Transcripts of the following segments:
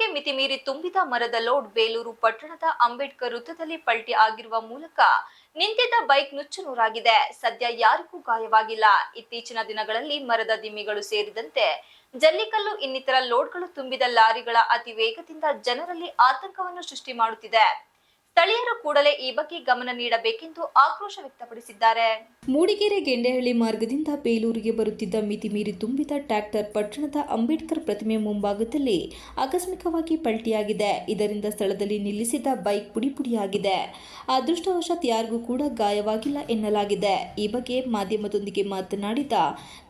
ಮಿತಿಮೀರಿ ತುಂಬಿದ ಮರದ ಲೋಡ್ ಬೇಲೂರು ಪಟ್ಟಣದ ಅಂಬೇಡ್ಕರ್ ವೃತ್ತದಲ್ಲಿ ಪಲ್ಟಿ ಆಗಿರುವ ಮೂಲಕ ನಿಂತಿದ್ದ ಬೈಕ್ ನುಚ್ಚುನೂರಾಗಿದೆ. ಸದ್ಯ ಯಾರಿಗೂ ಗಾಯವಾಗಿಲ್ಲ. ಇತ್ತೀಚಿನ ದಿನಗಳಲ್ಲಿ ಮರದ ದಿಮ್ಮಿಗಳು ಸೇರಿದಂತೆ ಜಲ್ಲಿಕಲ್ಲು ಇನ್ನಿತರ ಲೋಡ್ಗಳು ತುಂಬಿದ ಲಾರಿಗಳ ಅತಿ ವೇಗದಿಂದ ಜನರಲ್ಲಿ ಆತಂಕವನ್ನು ಸೃಷ್ಟಿ ಮಾಡುತ್ತಿದೆ. ಸ್ಥಳೀಯರು ಕೂಡಲೇ ಈ ಬಗ್ಗೆ ಗಮನ ನೀಡಬೇಕೆಂದು ಆಕ್ರೋಶ ವ್ಯಕ್ತಪಡಿಸಿದ್ದಾರೆ. ಮೂಡಿಗೆರೆ ಗೆಂಡೆಹಳ್ಳಿ ಮಾರ್ಗದಿಂದ ಬೇಲೂರಿಗೆ ಬರುತ್ತಿದ್ದ ಮಿತಿ ಮೀರಿ ತುಂಬಿದ ಟ್ರ್ಯಾಕ್ಟರ್ ಪಟ್ಟಣದ ಅಂಬೇಡ್ಕರ್ ಪ್ರತಿಮೆ ಮುಂಭಾಗದಲ್ಲಿ ಆಕಸ್ಮಿಕವಾಗಿ ಪಲ್ಟಿಯಾಗಿದೆ. ಇದರಿಂದ ಸ್ಥಳದಲ್ಲಿ ನಿಲ್ಲಿಸಿದ ಬೈಕ್ ಪುಡಿ ಪುಡಿಯಾಗಿದೆ ಅದೃಷ್ಟವಶಾತ್ ಯಾರಿಗೂ ಕೂಡ ಗಾಯವಾಗಿಲ್ಲ ಎನ್ನಲಾಗಿದೆ. ಈ ಬಗ್ಗೆ ಮಾಧ್ಯಮದೊಂದಿಗೆ ಮಾತನಾಡಿದ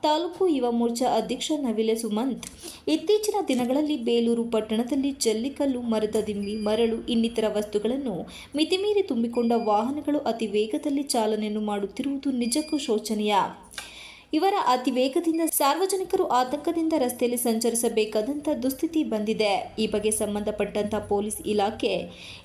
ತಾಲೂಕು ಯುವ ಮೋರ್ಚಾ ಅಧ್ಯಕ್ಷ ನವಿಲೆ ಸುಮಂತ್, ಇತ್ತೀಚಿನ ದಿನಗಳಲ್ಲಿ ಬೇಲೂರು ಪಟ್ಟಣದಲ್ಲಿ ಜಲ್ಲಿಕಲ್ಲು, ಮರದ ದಿಮ್ಮಿ ಮರಳು ಇನ್ನಿತರ ವಸ್ತುಗಳನ್ನು ಮಿತಿಮೀರಿ ತುಂಬಿಕೊಂಡ ವಾಹನಗಳು ಅತಿ ವೇಗದಲ್ಲಿ ಚಾಲನೆಯನ್ನು ಮಾಡುತ್ತಿರುವುದು ನಿಜಕ್ಕೂ ಶೋಚನೀಯ. ಇವರ ಅತಿ ವೇಗದಿಂದ ಸಾರ್ವಜನಿಕರು ಆತಂಕದಿಂದ ರಸ್ತೆಯಲ್ಲಿ ಸಂಚರಿಸಬೇಕಾದಂತಹ ದುಸ್ಥಿತಿ ಬಂದಿದೆ. ಈ ಬಗ್ಗೆ ಸಂಬಂಧಪಟ್ಟಂತಹ ಪೊಲೀಸ್ ಇಲಾಖೆ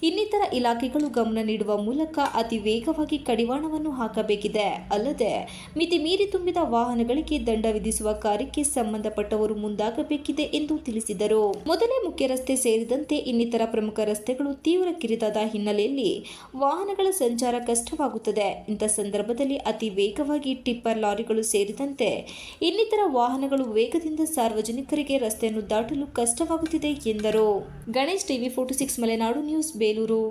ಇನ್ನಿತರ ಇಲಾಖೆಗಳು ಗಮನ ನೀಡುವ ಮೂಲಕ ಅತಿ ವೇಗವಾಗಿ ಕಡಿವಾಣವನ್ನು ಹಾಕಬೇಕಿದೆ. ಅಲ್ಲದೆ, ಮಿತಿ ಮೀರಿ ತುಂಬಿದ ವಾಹನಗಳಿಗೆ ದಂಡ ವಿಧಿಸುವ ಕಾರ್ಯಕ್ಕೆ ಸಂಬಂಧಪಟ್ಟವರು ಮುಂದಾಗಬೇಕಿದೆ ಎಂದು ತಿಳಿಸಿದರು. ಮೊದಲೇ ಮುಖ್ಯ ರಸ್ತೆ ಸೇರಿದಂತೆ ಇನ್ನಿತರ ಪ್ರಮುಖ ರಸ್ತೆಗಳು ತೀವ್ರ ಕಿರಿದಾದ ಹಿನ್ನೆಲೆಯಲ್ಲಿ ವಾಹನಗಳ ಸಂಚಾರ ಕಷ್ಟವಾಗುತ್ತದೆ. ಇಂಥ ಸಂದರ್ಭದಲ್ಲಿ ಅತಿ ವೇಗವಾಗಿ ಟಿಪ್ಪರ್ ಲಾರಿಗಳು ಸೇರಿದಂತೆ ಇನ್ನಿತರ ವಾಹನಗಳು ವೇಗದಿಂದ ಸಾರ್ವಜನಿಕರಿಗೆ ರಸ್ತೆಯನ್ನು ದಾಟಲು ಕಷ್ಟವಾಗುತ್ತಿದೆ ಎಂದರು. Ganesh TV forty six Malenadu news, Belur.